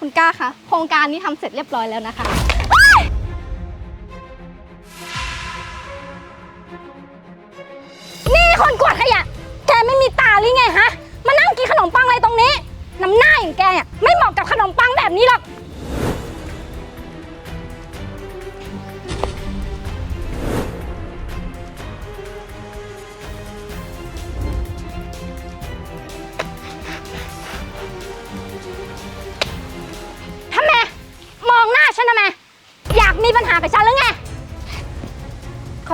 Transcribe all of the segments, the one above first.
คุณก้าคะโครงการนี้ทำเสร็จเรียบร้อยแล้วนะคะ นี่คนกวาดขยะ แกไม่มีตาหรือไงฮะ มานั่งกินขนมปังอะไรตรงนี้ น้ำหน้าอย่างแกเนี่ยไม่เหมาะกับขนมปังแบบนี้หรอก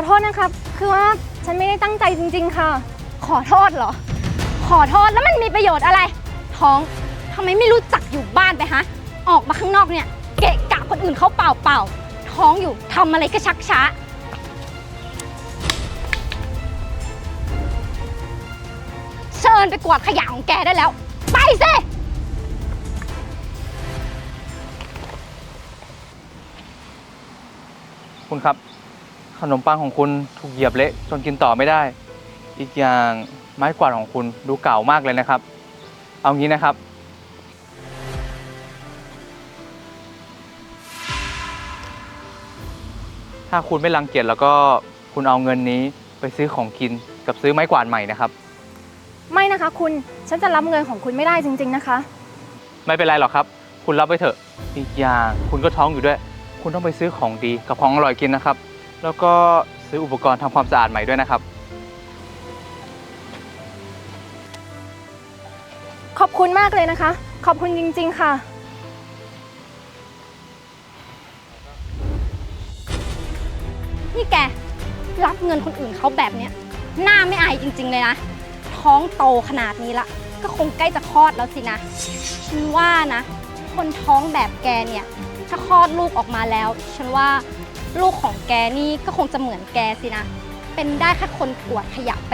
โทษนะครับ คือว่าฉันไม่ได้ตั้งใจจริง ๆ ค่ะ ขอโทษเหรอ ขอโทษแล้วมันมีประโยชน์อะไร ท้องทำไมไม่รู้จักอยู่บ้านไปฮะ ออกมาข้างนอกเนี่ย เกะกะคนอื่นเขาเปล่าเปล่าๆท้องอยู่ทำอะไรก็ชักช้า เชิญไปกวาดขยะของแกได้แล้ว ไปสิคุณครับ ขนมปังของคุณถูกเหยียบเละจนกินต่อไม่ได้ อีกอย่างไม้กวาดของคุณดูเก่ามากเลยนะครับ เอางี้นะครับ ถ้าคุณไม่รังเกียจแล้วก็คุณเอาเงินนี้ไปซื้อของกินกับซื้อไม้กวาดใหม่นะครับ ไม่นะคะคุณ ฉันจะรับเงินของคุณไม่ได้จริง ๆนะคะ ไม่เป็นไรหรอกครับ คุณรับไปเถอะ อีกอย่างคุณก็ท้องอยู่ด้วย คุณต้องไปซื้อของดีกับของอร่อยกินนะครับ แล้วก็ซื้ออุปกรณ์ทำความสะอาดใหม่ด้วยนะครับ ขอบคุณมากเลยนะคะ ขอบคุณจริง ๆ ค่ะ นี่แก รับเงินคนอื่นเขาแบบเนี้ย หน้าไม่อายจริง ๆ เลยนะ ท้องโตขนาดนี้ละ ก็คงใกล้จะคลอดแล้วสินะ ฉันว่านะ คนท้องแบบแกเนี่ย ถ้าคลอดลูกออกมาแล้ว ฉันว่า ลูกของแกนี่ก็คงจะเหมือนแกสินะ เป็นได้แค่คนกวาดขยะไป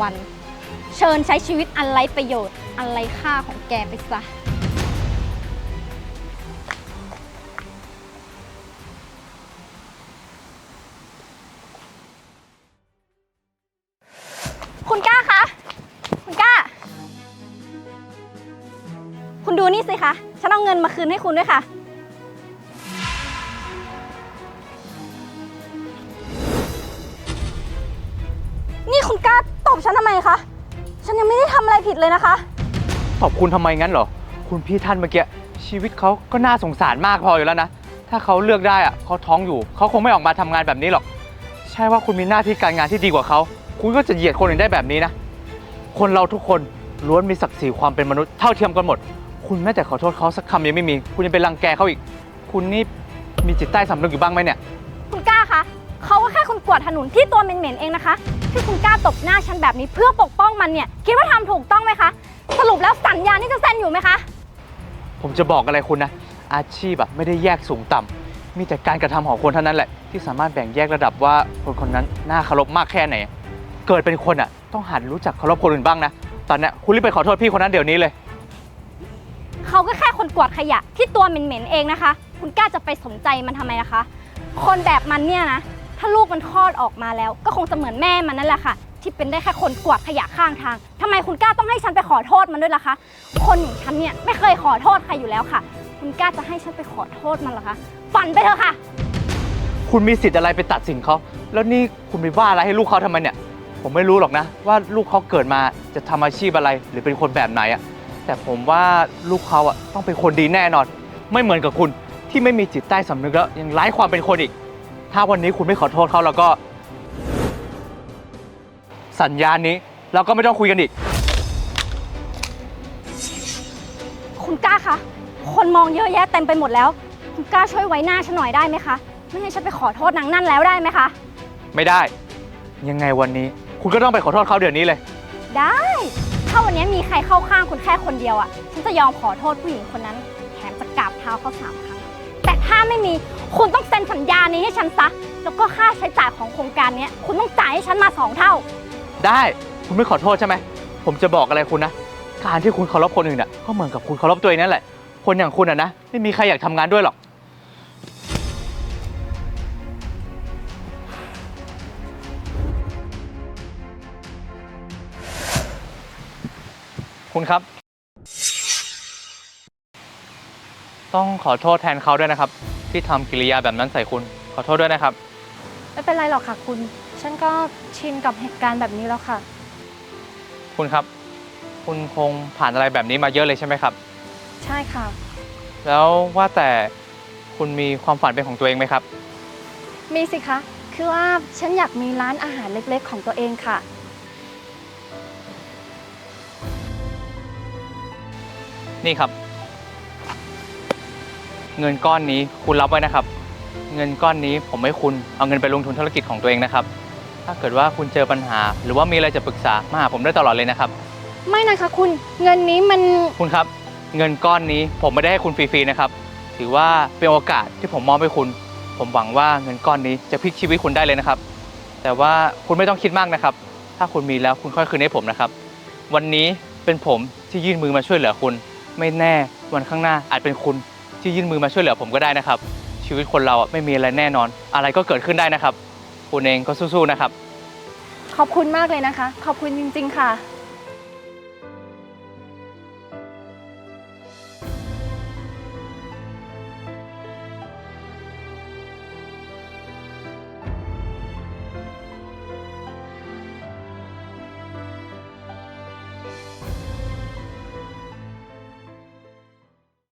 วันๆ เชิญใช้ชีวิตอันไรประโยชน์ อันไรค่าของแกไปซะ คุณก้าคะ คุณก้า คุณดูนี่สิคะ ฉันเอาเงินมาคืนให้คุณด้วยค่ะ คุณก้าตบฉันทำไมคะ ฉันยังไม่ได้ทำอะไรผิดเลยนะคะขอบคุณทำไมงั้นเหรอ คุณพี่ท่านเมื่อกี้ชีวิตเขาก็น่าสงสารมากพออยู่แล้วนะ ถ้าเขาเลือกได้อะเขาท้องอยู่เขาคงไม่ออกมาทำงานแบบนี้หรอก ใช่ว่าคุณมีหน้าที่การงานที่ดีกว่าเขา คุณก็จะเหยียดคนอื่นได้แบบนี้นะ คนเราทุกคนล้วนมีศักดิ์ศรีความเป็นมนุษย์เท่าเทียมกันหมด คุณแม้แต่ขอโทษเขาสักคำยังไม่มี คุณยังไปรังแกเขาอีก คุณนี่มีจิตใต้สำนึกอยู่บ้างไหมเนี่ย คุณก้าคะ เขาก็แค่คนกวาดถนนที่ตัวเหม็นๆเองนะคะ ที่คุณกล้าตบหน้าฉันแบบนี้เพื่อปกป้องมันเนี่ย คิดว่าทำถูกต้องไหมคะ สรุปแล้วสัญญานี่จะเซ็นอยู่ไหมคะ ผมจะบอกอะไรคุณนะ อาชีพอะไม่ได้แยกสูงต่ำมีแต่การกระทำของคนเท่านั้นแหละ ที่สามารถแบ่งแยกระดับว่าคนคนนั้นน่าเคารพมากแค่ไหน เกิดเป็นคนอะต้องหัดรู้จักเคารพคนอื่นบ้างนะตอนเนี้ยคุณรีบไปขอโทษพี่คนนั้นเดี๋ยวนี้เลย เขาก็แค่คนกวาดขยะที่ตัวเหม็นๆเองนะคะ คุณกล้าจะไปสนใจมันทำไมล่ะคะ คนแบบมันเนี่ยนะ ถ้าลูกมันคลอดออกมาแล้ว ก็คงจะเหมือนแม่มันนั่นแหละค่ะ ที่เป็นได้แค่คนกวาดขยะข้างทางทำไมคุณกล้าต้องให้ฉันไปขอโทษมันด้วยล่ะคะ คนอย่างฉันเนี่ยไม่เคยขอโทษใครอยู่แล้วค่ะ คุณกล้าจะให้ฉันไปขอโทษมันเหรอคะฝันไปเถอะค่ะ คุณมีสิทธิ์อะไรไปตัดสินเขา แล้วนี่คุณไปว่าอะไรให้ลูกเขาทำไมเนี่ย ผมไม่รู้หรอกนะ ว่าลูกเขาเกิดมาจะทำอาชีพอะไรหรือเป็นคนแบบไหนอะแต่ผมว่าลูกเขาอะต้องเป็นคนดีแน่นอน ไม่เหมือนกับคุณที่ไม่มีจิตใต้สำนึกแล้วยังไร้ความเป็นคนอีก ถ้าวันนี้คุณไม่ขอโทษเขาแล้วก็ สัญญาณนี้เราก็ไม่ต้องคุยกันอีก คุณกล้าคะ คนมองเยอะแยะเต็มไปหมดแล้ว คุณกล้าช่วยไว้หน้าฉันหน่อยได้ไหมคะ ไม่ให้ฉันไปขอโทษนางนั่นแล้วได้ไหมคะ ไม่ได้ ยังไงวันนี้ คุณก็ต้องไปขอโทษเขาเดี๋ยวนี้เลย ได้ ถ้าวันนี้มีใครเข้าข้างคุณแค่คนเดียวอะ่ะ ฉันจะยอมขอโทษผู้หญิงคนนั้น แถมจะกราบเท้าเขาสามครั้งแต่ ถ้าไม่มีคุณต้องเซ็นสัญญานี้ให้ฉันซะ แล้วก็ค่าใช้จ่ายของโครงการเนี้ยคุณต้องจ่ายให้ฉันมาสองเท่า ได้คุณไม่ขอโทษใช่ไหม ผมจะบอกอะไรคุณนะ การที่คุณเคารพคนอื่นน่ะก็เหมือนกับคุณเคารพตัวเองนั่นแหละ คนอย่างคุณอะนะไม่มีใครอยากทำงานด้วยหรอก คุณครับ ต้องขอโทษแทนเขาด้วยนะครับ ที่ทำกิริยาแบบนั้นใส่คุณ ขอโทษด้วยนะครับ ไม่เป็นไรหรอกค่ะคุณ ฉันก็ชินกับเหตุการณ์แบบนี้แล้วค่ะ คุณครับ คุณคงผ่านอะไรแบบนี้มาเยอะเลยใช่ไหมครับ ใช่ค่ะ แล้วว่าแต่คุณมีความฝันเป็นของตัวเองไหมครับ มีสิคะ คือว่าฉันอยากมีร้านอาหารเล็กๆ ของตัวเองค่ะ นี่ครับ เงินก้อนนี้คุณรับไว้นะครับ เงินก้อนนี้ผมให้คุณเอาเงินไปลงทุนธุรกิจของตัวเองนะครับ ถ้าเกิดว่าคุณเจอปัญหา หรือว่ามีอะไรจะปรึกษามาหาผมได้ตลอดเลยนะครับ ไม่นะคะคุณเงินนี้มันคุณครับ เงินก้อนนี้ผมไม่ได้ให้คุณฟรีๆนะครับ ถือว่าเป็นโอกาสที่ผมมอบให้คุณ ผมหวังว่าเงินก้อนนี้จะพลิกชีวิตคุณได้เลยนะครับ แต่ว่าคุณไม่ต้องคิดมากนะครับ ถ้าคุณมีแล้วคุณค่อยคืนให้ผมนะครับ วันนี้เป็นผมที่ยื่นมือมาช่วยเหลือคุณ ไม่แน่วันข้างหน้าอาจเป็นคุณ ที่ยื่นมือมาช่วยเหลือผมก็ได้นะครับ ชีวิตคนเราอะไม่มีอะไรแน่นอน อะไรก็เกิดขึ้นได้นะครับ คุณเองก็สู้ๆนะครับ ขอบคุณมากเลยนะคะ ขอบคุณจริง ๆ ค่ะ